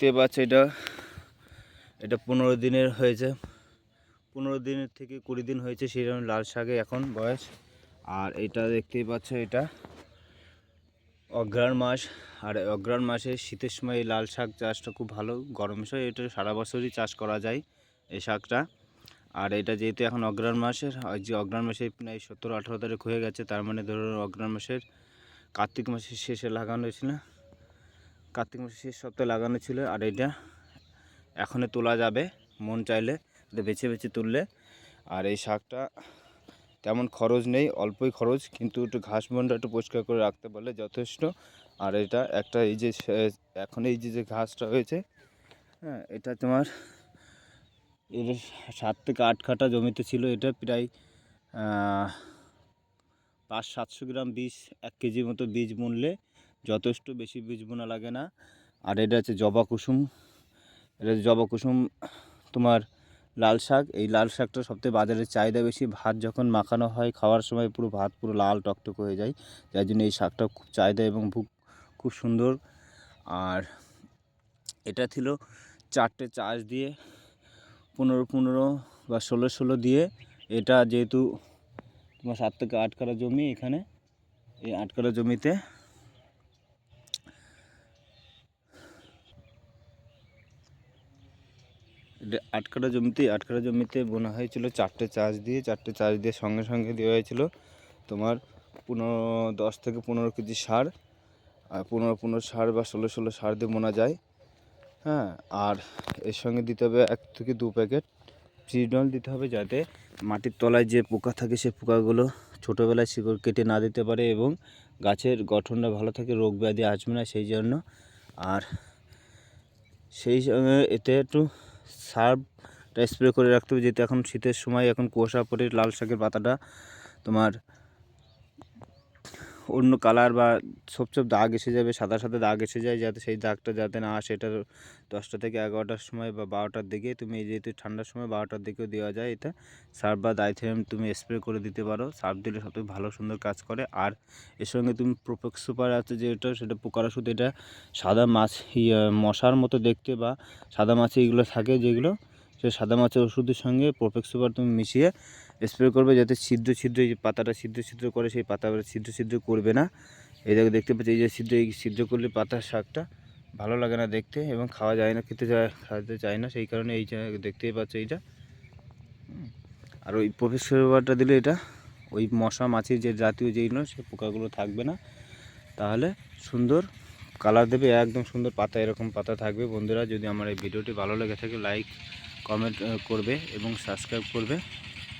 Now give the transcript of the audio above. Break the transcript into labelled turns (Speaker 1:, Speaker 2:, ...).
Speaker 1: দেখতে পাচ্ছ এটা। এটা পনেরো দিনের হয়েছে। পনেরো দিনের থেকে কুড়ি দিন হয়েছে জন্য লাল শাকে এখন বয়স। আর এটা দেখতেই পাচ্ছ এটা অগ্রাণ মাস। আর অগ্রাণ মাসে শীতের সময় এই লাল শাক চাষটা খুব ভালো। গরমের সময় এটা সারা বছরই চাষ করা যায় এই শাকটা। আর এটা যেহেতু এখন অগ্রাণ মাসের যে অগ্রাণ মাসে প্রায় সতেরো আঠারো তারিখ হয়ে গেছে, তার মানে ধরুন অগ্রাণ মাসের কার্তিক মাসের শেষে লাগানো হয়েছিল। কার্তিক মাসের শেষ সপ্তাহে লাগানো ছিল আর এটা এখনই তোলা যাবে। মন চাইলে এটা বেছে বেছে তুললে। আর এই শাকটা তেমন খরচ নেই, অল্পই খরচ, কিন্তু একটু ঘাস বনটা একটু পরিষ্কার করে রাখতে পারলে যথেষ্ট। আর এটা একটা এই যে এখন এই যে যে ঘাসটা হয়েছে হ্যাঁ এটা তোমার এর সাত থেকে আট কাঠা জমিতে ছিল। এটা প্রায় পাঁচ সাতশো গ্রাম বীজ, এক কেজির মতো বীজ বুনলে যথেষ্ট বেশি বীজ বোনা লাগে না। আর এটা হচ্ছে জবা কুসুম। এটা জবা কুসুম, তোমার লাল শাক। এই লাল শাকটা সবথেকে বাজারে চাহিদা বেশি। ভাত যখন মাখানো হয়, খাওয়ার সময় পুরো ভাত পুরো লাল টকটক হয়ে যায়। যার জন্য এই শাকটা খুব চাহিদা এবং খুব খুব সুন্দর। আর এটা ছিল চারটে চাষ দিয়ে, পনেরো পনেরো বা ষোলো ষোলো দিয়ে। এটা যেহেতু তোমার সাত থেকে আট কাঠা জমি এখানে। এই আট কাঠা জমিতে আট কাঠা জমিতে আট কাঠা জমিতে বোনা হয়েছিল চারটে চাষ দিয়ে, চারটে চাষ দিয়ে সঙ্গে সঙ্গে দেওয়া হয়েছিল তোমার পনেরো, দশ থেকে পনেরো কেজি সার। আর পনেরো পনেরো সার বা ষোলো ষোলো সার দিয়ে বোনা যায়। হ্যাঁ আর এর সঙ্গে দিতে হবে এক থেকে দু প্যাকেট চিডল দিতে হবে যাতে মাটির তলায় যে পোকা থাকে সে পোকাগুলো ছোটোবেলায় শিকড় কেটে না দিতে পারে এবং গাছের গঠনটা ভালো থাকে, রোগ ব্যাধি আসবে না সেই জন্য। আর সেই সঙ্গে এতে একটু সার্ফটা স্প্রে করে রাখতে হবে, যেহেতু এখন শীতের সময়, এখন কুয়াশা পড়ে, লাল শাকের পাতাটা তোমার অন্য কালার বা সব সব দাগ এসে যাবে, সাদা সাদা দাগ এসে যায় যাতে সেই দাগটা যাতে না আসে। এটা দশটা থেকে এগারোটার সময় বা বারোটার দিকে তুমি যেহেতু ঠান্ডার সময় বারোটার দিকেও দেওয়া যায় এটা, সার্ফ বা দাইথেরাম তুমি স্প্রে করে দিতে পারো। সার্ফ দিলে সবথেকে ভালো সুন্দর কাজ করে। আর এর সঙ্গে তুমি প্রোপেক্স সুপার আছে যেটা, সেটা পোকার ওষুধ, এটা সাদা মাছ মশার মতো দেখতে বা সাদা মাছে এগুলো থাকে যেগুলো সে সাদা মাছের ওষুধের সঙ্গে প্রোপেক্স সুপার তুমি মিশিয়ে স্প্রে করবে যাতে ছিদ্র ছিদ্র এই পাতাটা ছিদ্র ছিদ্র করে সেই পাতা ছিদ্র ছিদ্র করবে না। এই দেখো দেখতে পাচ্ছি, এই যে ছিদ্র, এই ছিদ্র করলে পাতার শাকটা ভালো লাগে না দেখতে এবং খাওয়া যায় না, খেতে যায়, খাওয়াতে চায় না, সেই কারণে এই দেখতেই পাচ্ছ এইটা। আর ওই প্রফেসরটা দিলে এটা ওই মশা মাছির যে জাতীয় যেগুলো সে পোকাগুলো থাকবে না। তাহলে সুন্দর কালার দেবে, একদম সুন্দর পাতা, এরকম পাতা থাকবে। বন্ধুরা, যদি আমার এই ভিডিওটি ভালো লেগে থাকে লাইক কমেন্ট করবে এবং সাবস্ক্রাইব করবে।